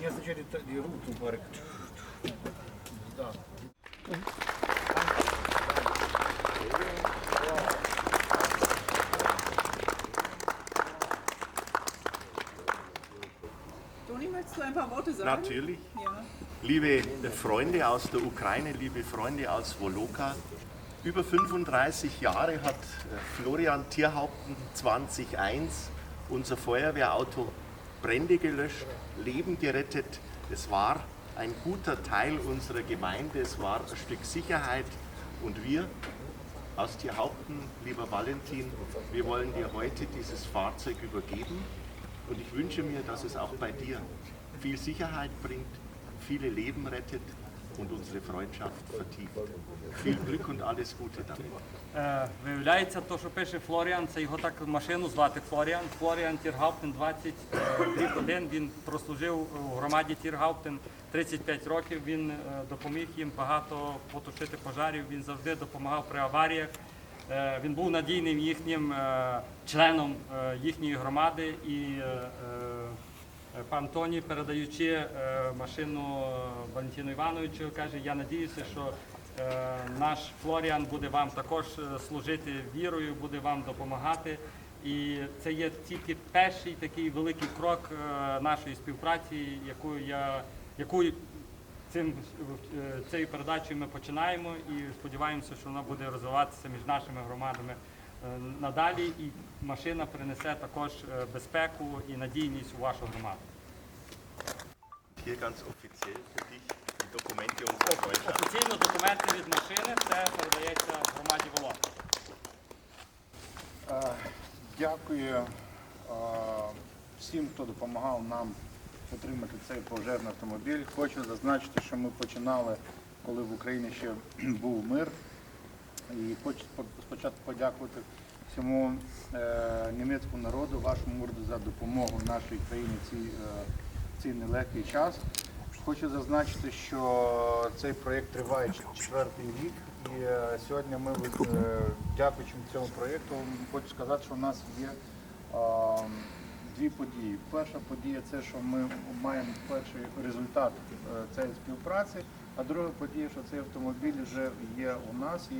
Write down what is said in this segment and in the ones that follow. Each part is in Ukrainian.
Я сначала и руку парк. Да. Toni, möchtest du ein paar Worte sagen? Natürlich. Ja. Liebe Freunde aus der Ukraine, liebe Freunde aus Woloka, über 35 Jahre hat äh, Florian Tierhaupten 2001 unser Feuerwehrauto Brände gelöscht, Leben gerettet. Es war ein guter Teil unserer Gemeinde, es war ein Stück Sicherheit und wir aus Tierhaupten, lieber Valentin, wir wollen dir heute dieses Fahrzeug übergeben und ich wünsche mir, dass es auch bei dir viel Sicherheit bringt, viele Leben rettet und unsere Freundschaft vertieft. Viel Glück und alles Gute damit. Е, Виявляється, то, що пише Флоріан, це його так машину звати Флоріан. Флоріан Тіргауптен 20 рік один. Він прослужив у громаді Тіргауптен 35 років. Він е, допоміг їм багато потушити пожарів. Він завжди допомагав при аваріях. Е, Він був надійним їхнім членом їхньої громади і пан Тоні, передаючи е, машину е, Валентину Івановичу, каже, я надіюся, що е, наш Флоріан буде вам також е, служити вірою, буде вам допомагати. І це є тільки перший такий великий крок е, нашої співпраці, яку я яку цим е, цією передачею ми починаємо і сподіваємося, що вона буде розвиватися між нашими громадами е, надалі. І машина принесе також е, безпеку і надійність у вашу громаду. Hier ganz offiziell für dich die Dokumente unserer Freundschaft. Офіційно документи від машини це передається громаді Волок. Е, Дякую е, всім, хто допомагав нам отримати цей пожежний автомобіль. Хочу зазначити, що ми починали, коли в Україні ще був мир. І хочу спо- спочатку подякувати всьому е, німецькому народу, вашому уряду за допомогу нашій країні в цій, е, цей нелегкий час. Хочу зазначити, що цей проєкт триває чет- четвертий рік, і е, сьогодні ми, дякуючи цьому проєкту, хочу сказати, що у нас є дві події. Перша подія це, що ми маємо перший результат цієї співпраці, а друга подія, що цей автомобіль вже є у нас і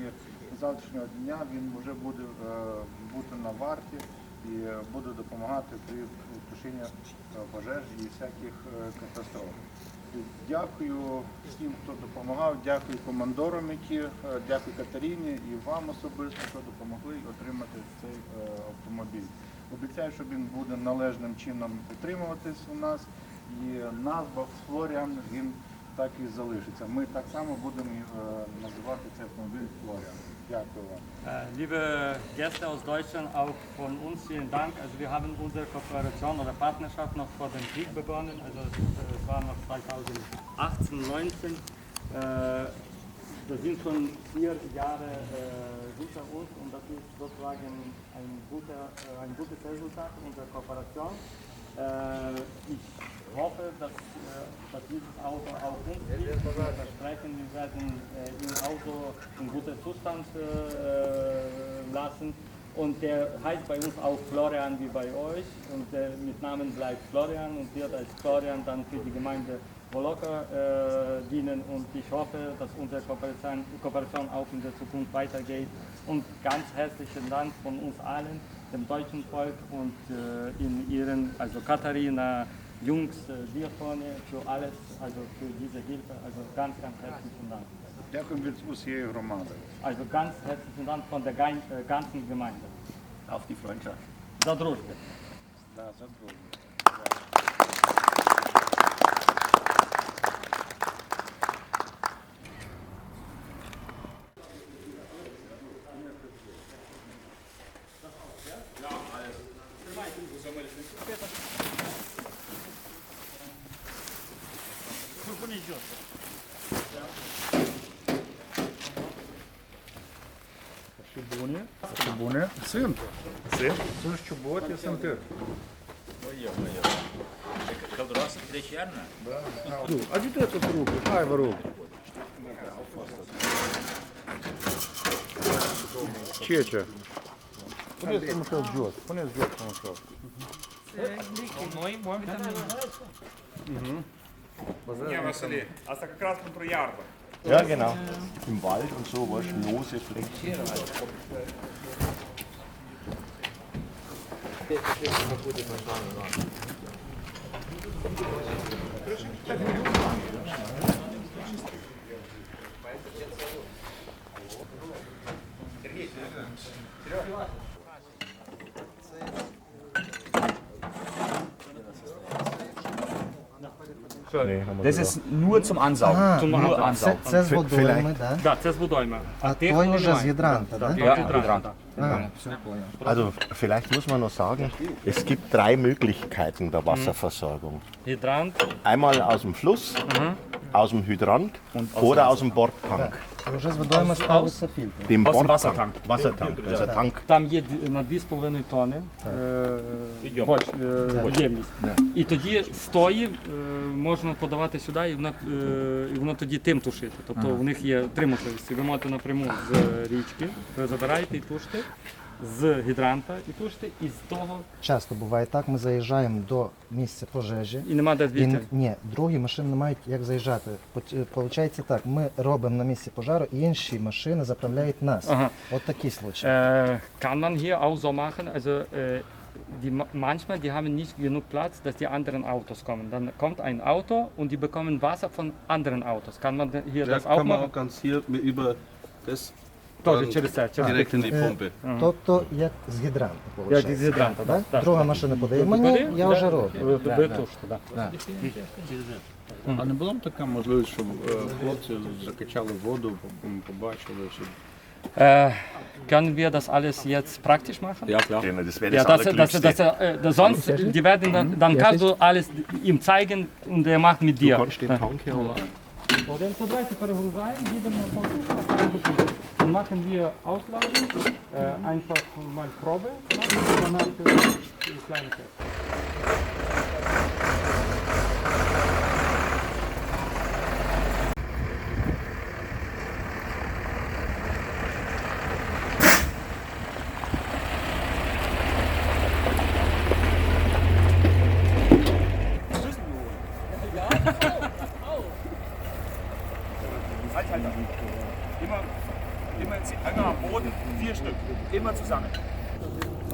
завтрашнього дня він вже буде е, бути на варті і буде допомагати при тушенні е, пожеж і всяких е, катастроф. Дякую всім, хто допомагав, дякую командорам, які дякую Катерині і вам особисто, що допомогли отримати цей автомобіль. Обіцяю, що він буде належним чином підтримуватись у нас, і назва Флоріан він так і залишиться. Ми так само будемо е, називати цей автомобіль Флоріан. Дякую вам. Äh, Liebe Gäste aus Deutschland, auch von uns vielen Dank. Also wir haben unsere Kooperation oder Partnerschaft noch vor dem Krieg begonnen. Also es, äh, war noch 2018, 19. Äh, das sind schon vier Jahre äh, hinter uns und das ist sozusagen ein, guter, äh, ein gutes Resultat unserer Kooperation. Äh, ich hoffe, dass, äh, dass dieses Auto auch uns liegt. Wir versprechen, wir werden äh, Auto in guter Zustand äh, lassen. Und der heißt bei uns auch Florian wie bei euch. Und der mit Namen bleibt Florian und wird als Florian dann für die Gemeinde Woloka äh, dienen. Und ich hoffe, dass unsere Kooperation, Kooperation auch in der Zukunft weitergeht. Und ganz herzlichen Dank von uns allen, dem deutschen Volk und äh, in Ihren, also Katharina, Jungs, äh, dir vorne, für alles, also für diese Hilfe. Also ganz, ganz herzlichen Dank. Дякую від усієї громади. Also ganz herzlichen Dank von der gein- äh, ganzen Gemeinde. Auf die Freundschaft. За дружбу. Да, за дружбу. Чубуни. Чубуни. Син. Син? Син з чубот і син тир. Калдроса, трещерна. А де ти тут руки? Хай в руки. Чече. Понес що ждет. Понес ждет тому що. Ja, Vassili, also gerade von drei Jahren. Ja, genau. Im Wald und so war lose Flächen. Thank you. du, lose Flecken. Das ist nur zum Ansaugen. Zum nur Ansaugen. ansaugen. Це з водойми, так? Да, це з водойми. А тих той вже немає. з гідранта, так? Ja, Ja, Hydrant, Hydrant. да. А, все понял. Also vielleicht muss man noch sagen, es gibt drei Möglichkeiten der Wasserversorgung. Гідрант, Einmal aus dem Fluss, aus dem Hydrant oder aus dem Bordtank. Вже з водойми ставиться фільтр. Dem Aus dem Bordtank. Wassertank. Wassertank, also Tank. там є д- на 2,5 тонни е, боч, е, ємність. І тоді з тої е, можна подавати сюди, і воно, е, і воно тоді тим тушити. Тобто у них є три можливості. Ви можете напряму з річки, ви забираєте і тушите, з гідранта і тушите, і з того, Часто буває так, ми заїжджаємо до місця пожежі. і нема де І, звідти. ні, другі машини не мають як заїжджати. Пот- Получається так, ми робимо на місці пожару, і інші машини заправляють нас. Ага. От такі случаї. Äh, kann man hier auch so machen, also äh, die, manchmal die haben nicht genug Platz, dass die anderen Autos kommen. Dann kommt ein Auto und die bekommen Wasser von anderen Autos. Kann man hier Ja, das auch kann man auch ganz hier über das Тоже через це, через direkt in die Äh, Pumpe. Тобто як з гідранта, Як з гідранта, Так? так? Друга машина подає мені, я вже роблю. Ви, ви так. А не була б така можливість, щоб е, хлопці закачали воду, побачили, щоб Äh, können wir das alles jetzt praktisch machen? Ja, klar. Genau, das wäre das, ja, das, das, das, das, äh, äh, Sonst, die werden dann, dann kannst du alles ihm zeigen und er macht mit dir. Du kannst den Tank ja. Modell zu 30 Euro Dann machen wir Auslagen, äh, einfach mal Probe, danach äh, kleine Tests.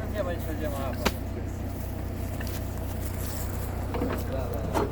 Щось він не знає.